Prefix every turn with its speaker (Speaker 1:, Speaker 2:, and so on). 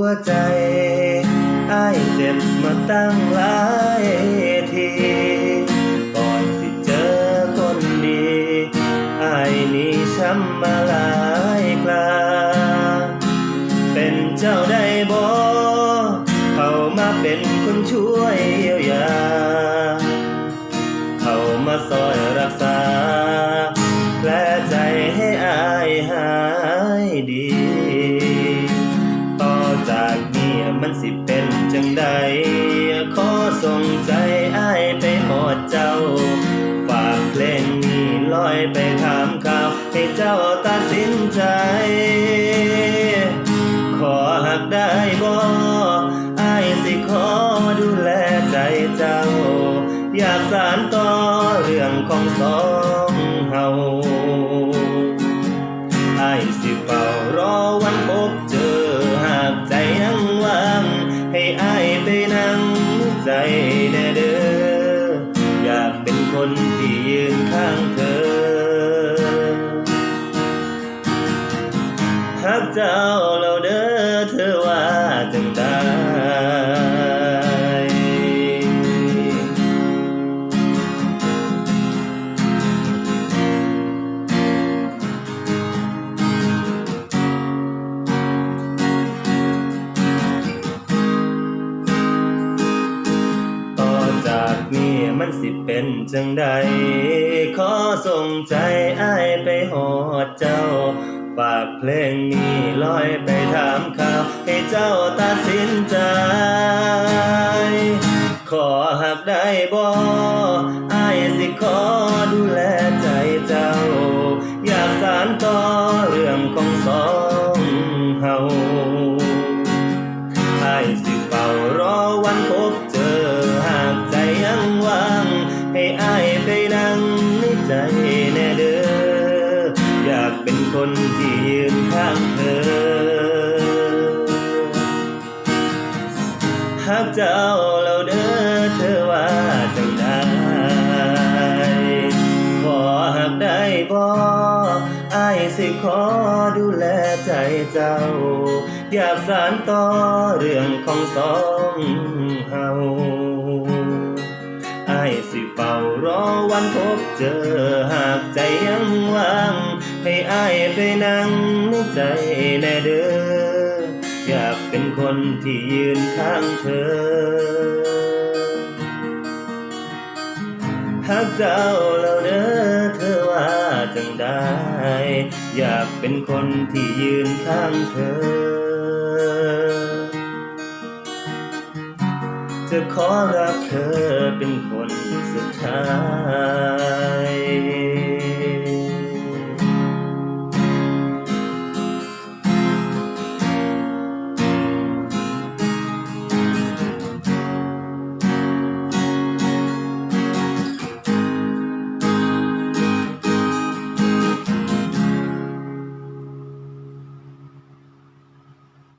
Speaker 1: หัวใจ อ้ายเจ็บมาตั้งหลาย ส่งใจอายไปหอดเจ้า ฝากเพลงนี้ลอยไปถามข่าว ให้เจ้าตัดสินใจ ขอหักได้บ่อายสิขอดูแลใจเจ้า อยากสานต่อเรื่องของสองเฮาอายสิเฝ้ารอวันพบเจอหากใจยังว่างให้อาย คนที่ยืนข้างเธอ หากเจ้า มันสิเป็นจังใด ขอส่งใจอ้ายไปหอดเจ้า ฝากเพลงนี้ลอยไปถามข่าว ให้เจ้าตัดสินใจ ขอหักได้บ่อ้ายสิขอ คนที่ยืนข้างเธอ หากเจ้าเราเด้อเธอว่าจังได้ขอหากได้บ่อายสิขอดูแลใจเจ้า อยากสานต่อเรื่องของสองเฮาไอายสิเฝ้ารอวันพบเจอหากใจยังว่าง ให้อายไปนั่งในใจแน่เด้ออยากเป็นคนที่ยืนข้างเธอ หากเจ้าเราเด้อเธอว่าจังได้ อยากเป็นคนที่ยืนข้างเธอ จะขอรักเธอเป็นคนสุดท้าย